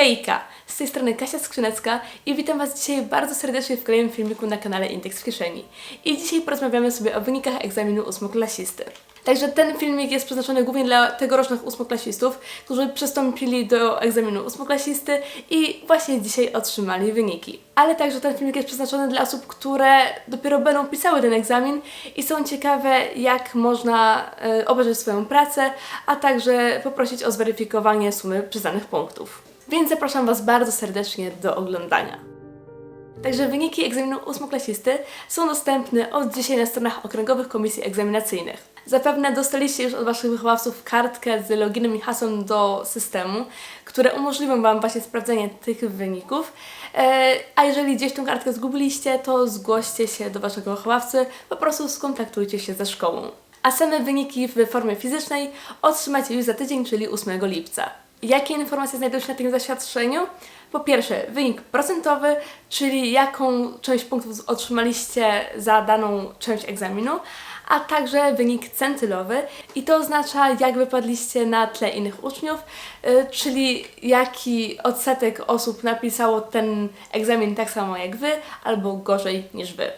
Hejka! Z tej strony Kasia Skrzynecka i witam Was dzisiaj bardzo serdecznie w kolejnym filmiku na kanale Indeks w Kieszeni. I dzisiaj porozmawiamy sobie o wynikach egzaminu ósmoklasisty. Także ten filmik jest przeznaczony głównie dla tegorocznych ósmoklasistów, którzy przystąpili do egzaminu ósmoklasisty i właśnie dzisiaj otrzymali wyniki. Ale także ten filmik jest przeznaczony dla osób, które dopiero będą pisały ten egzamin i są ciekawe, jak można e, obejrzeć swoją pracę, a także poprosić o zweryfikowanie sumy przyznanych punktów. Więc zapraszam Was bardzo serdecznie do oglądania. Także wyniki egzaminu ósmoklasisty są dostępne od dzisiaj na stronach okręgowych komisji egzaminacyjnych. Zapewne dostaliście już od Waszych wychowawców kartkę z loginem i hasłem do systemu, które umożliwią Wam właśnie sprawdzenie tych wyników. E, A jeżeli gdzieś tą kartkę zgubiliście, to zgłoście się do Waszego wychowawcy, po prostu skontaktujcie się ze szkołą. A same wyniki w formie fizycznej otrzymacie już za tydzień, czyli 8 lipca. Jakie informacje znajdują się na tym zaświadczeniu? Po pierwsze, wynik procentowy, czyli jaką część punktów otrzymaliście za daną część egzaminu, a także wynik centylowy i to oznacza, jak wypadliście na tle innych uczniów, y, czyli jaki odsetek osób napisało ten egzamin tak samo jak wy, albo gorzej niż wy.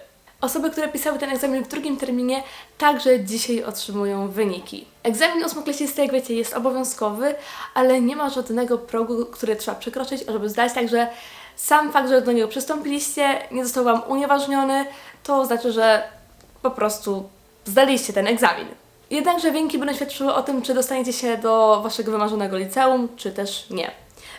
Osoby, które pisały ten egzamin w drugim terminie, także dzisiaj otrzymują wyniki. Egzamin ósmoklasisty, jak wiecie, jest obowiązkowy, ale nie ma żadnego progu, który trzeba przekroczyć, żeby zdać, także sam fakt, że do niego przystąpiliście, nie został Wam unieważniony, to znaczy, że po prostu zdaliście ten egzamin. Jednakże wyniki będą świadczyły o tym, czy dostaniecie się do Waszego wymarzonego liceum, czy też nie.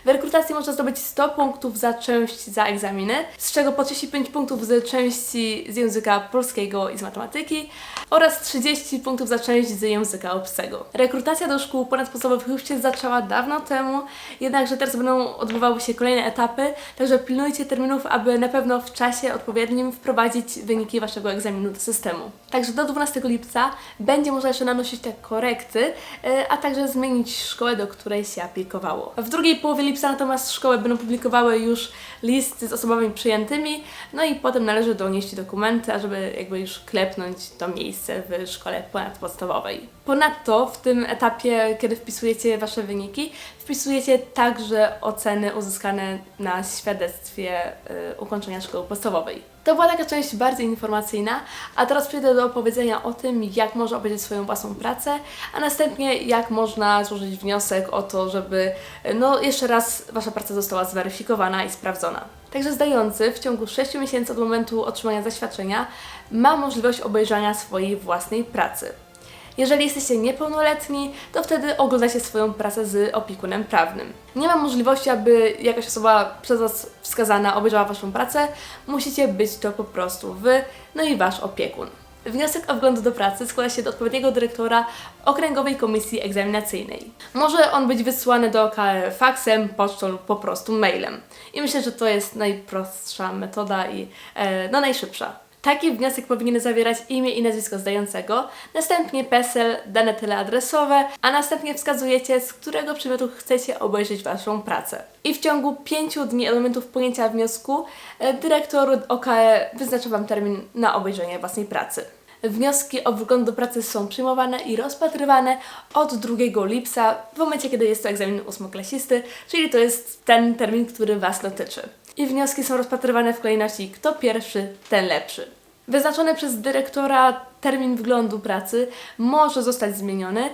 W rekrutacji można zdobyć 100 punktów za część za egzaminy, z czego po 35 punktów z części z języka polskiego i z matematyki oraz 30 punktów za część z języka obcego. Rekrutacja do szkół ponadpodstawowych już się zaczęła dawno temu, jednakże teraz będą odbywały się kolejne etapy, także pilnujcie terminów, aby na pewno w czasie odpowiednim wprowadzić wyniki Waszego egzaminu do systemu. Także do 12 lipca będzie można jeszcze nanosić te korekty, e, a także zmienić szkołę, do której się aplikowało. W drugiej połowie lipca natomiast szkoły będą publikowały już listy z osobami przyjętymi, no i potem należy donieść dokumenty, ażeby jakby już klepnąć to miejsce w szkole ponadpodstawowej. Ponadto w tym etapie, kiedy wpisujecie Wasze wyniki, wpisujecie także oceny uzyskane na świadectwie y, ukończenia szkoły podstawowej. To była taka część bardziej informacyjna, a teraz przejdę do opowiedzenia o tym, jak można obejrzeć swoją własną pracę, a następnie jak można złożyć wniosek o to, żeby y, no, jeszcze raz Wasza praca została zweryfikowana i sprawdzona. Także zdający w ciągu 6 miesięcy od momentu otrzymania zaświadczenia ma możliwość obejrzenia swojej własnej pracy. Jeżeli jesteście niepełnoletni, to wtedy oglądacie swoją pracę z opiekunem prawnym. Nie ma możliwości, aby jakaś osoba przez Was wskazana obejrzała Waszą pracę, musicie być to po prostu Wy, no i Wasz opiekun. Wniosek o wgląd do pracy składa się do odpowiedniego dyrektora Okręgowej Komisji Egzaminacyjnej. Może on być wysłany do OKE faksem, pocztą lub po prostu mailem. I myślę, że to jest najprostsza metoda i e, no najszybsza. Taki wniosek powinien zawierać imię i nazwisko zdającego, następnie PESEL, dane teleadresowe, a następnie wskazujecie, z którego przedmiotu chcecie obejrzeć Waszą pracę. I w ciągu 5 dni od momentu wpłynięcia wniosku e, dyrektor OKE wyznacza Wam termin na obejrzenie własnej pracy. Wnioski o wgląd do pracy są przyjmowane i rozpatrywane od 2 lipca, w momencie kiedy jest to egzamin ósmoklasisty, czyli to jest ten termin, który Was dotyczy. I wnioski są rozpatrywane w kolejności kto pierwszy, ten lepszy. Wyznaczony przez dyrektora termin wglądu pracy może zostać zmieniony,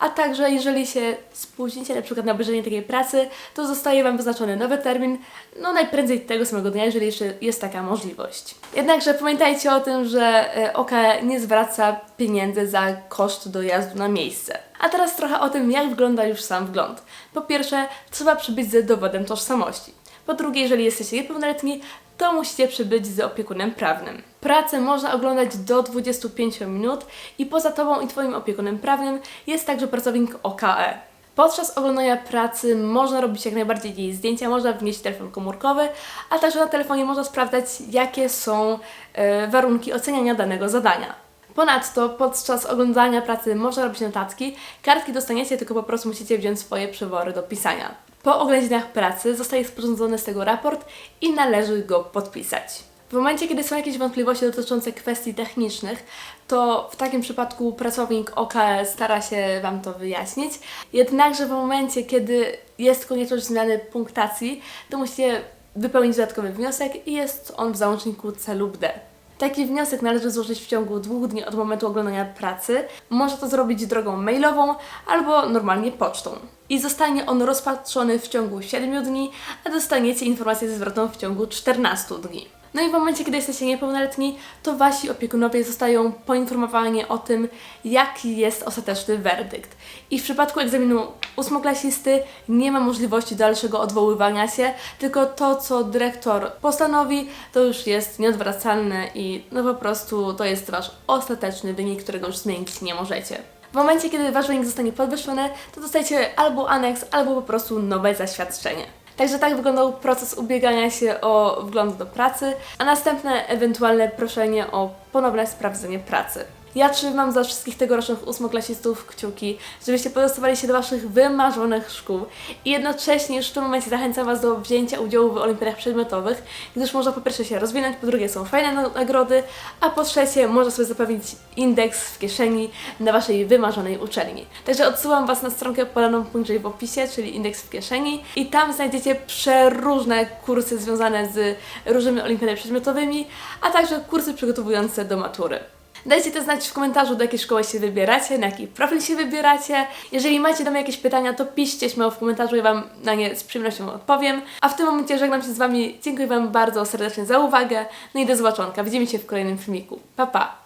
a także jeżeli się spóźnicie na przykład na obejrzenie takiej pracy, to zostaje Wam wyznaczony nowy termin, no najprędzej tego samego dnia, jeżeli jeszcze jest taka możliwość. Jednakże pamiętajcie o tym, że e, OKE nie zwraca pieniędzy za koszt dojazdu na miejsce. A teraz trochę o tym, jak wygląda już sam wgląd. Po pierwsze, trzeba przybyć z dowodem tożsamości. Po drugie, jeżeli jesteście niepełnoletni, to musicie przybyć z opiekunem prawnym. Pracę można oglądać do 25 minut i poza Tobą i Twoim opiekunem prawnym jest także pracownik OKE. Podczas oglądania pracy można robić jak najbardziej jej zdjęcia, można wnieść telefon komórkowy, a także na telefonie można sprawdzać, jakie są e, warunki oceniania danego zadania. Ponadto podczas oglądania pracy można robić notatki, kartki dostaniecie, tylko po prostu musicie wziąć swoje przywory do pisania. Po oględzinach pracy zostaje sporządzony z tego raport i należy go podpisać. W momencie, kiedy są jakieś wątpliwości dotyczące kwestii technicznych, to w takim przypadku pracownik OKS stara się Wam to wyjaśnić. Jednakże w momencie, kiedy jest konieczność zmiany punktacji, to musicie wypełnić dodatkowy wniosek i jest on w załączniku C lub D. Taki wniosek należy złożyć w ciągu dwóch dni od momentu oglądania pracy. Można to zrobić drogą mailową albo normalnie pocztą. I zostanie on rozpatrzony w ciągu 7 dni, a dostaniecie informację zwrotną w ciągu 14 dni. No i w momencie, kiedy jesteście niepełnoletni, to wasi opiekunowie zostają poinformowani o tym, jaki jest ostateczny werdykt. I w przypadku egzaminu ósmoklasisty nie ma możliwości dalszego odwoływania się, tylko to, co dyrektor postanowi, to już jest nieodwracalne i no po prostu to jest wasz ostateczny wynik, którego już zmienić nie możecie. W momencie, kiedy wasz wynik zostanie podwyższony, to dostajecie albo aneks, albo po prostu nowe zaświadczenie. Także tak wyglądał proces ubiegania się o wgląd do pracy, a następne ewentualne proszenie o ponowne sprawdzenie pracy. Ja trzymam za wszystkich tegorocznych ósmoklasistów kciuki, żebyście podostawali się do Waszych wymarzonych szkół i jednocześnie już w tym momencie zachęcam Was do wzięcia udziału w olimpiadach przedmiotowych, gdyż można po pierwsze się rozwinąć, po drugie są fajne na- nagrody, a po trzecie można sobie zapewnić indeks w kieszeni na Waszej wymarzonej uczelni. Także odsyłam Was na stronkę podaną poniżej w opisie, czyli indeks w kieszeni i tam znajdziecie przeróżne kursy związane z różnymi olimpiadami przedmiotowymi, a także kursy przygotowujące do matury. Dajcie też znać w komentarzu, do jakiej szkoły się wybieracie, na jaki profil się wybieracie. Jeżeli macie do mnie jakieś pytania, to piszcie śmiało w komentarzu, ja Wam na nie z przyjemnością odpowiem. A w tym momencie żegnam się z Wami, dziękuję Wam bardzo serdecznie za uwagę, no i do zobaczonka. Widzimy się w kolejnym filmiku. Pa, pa!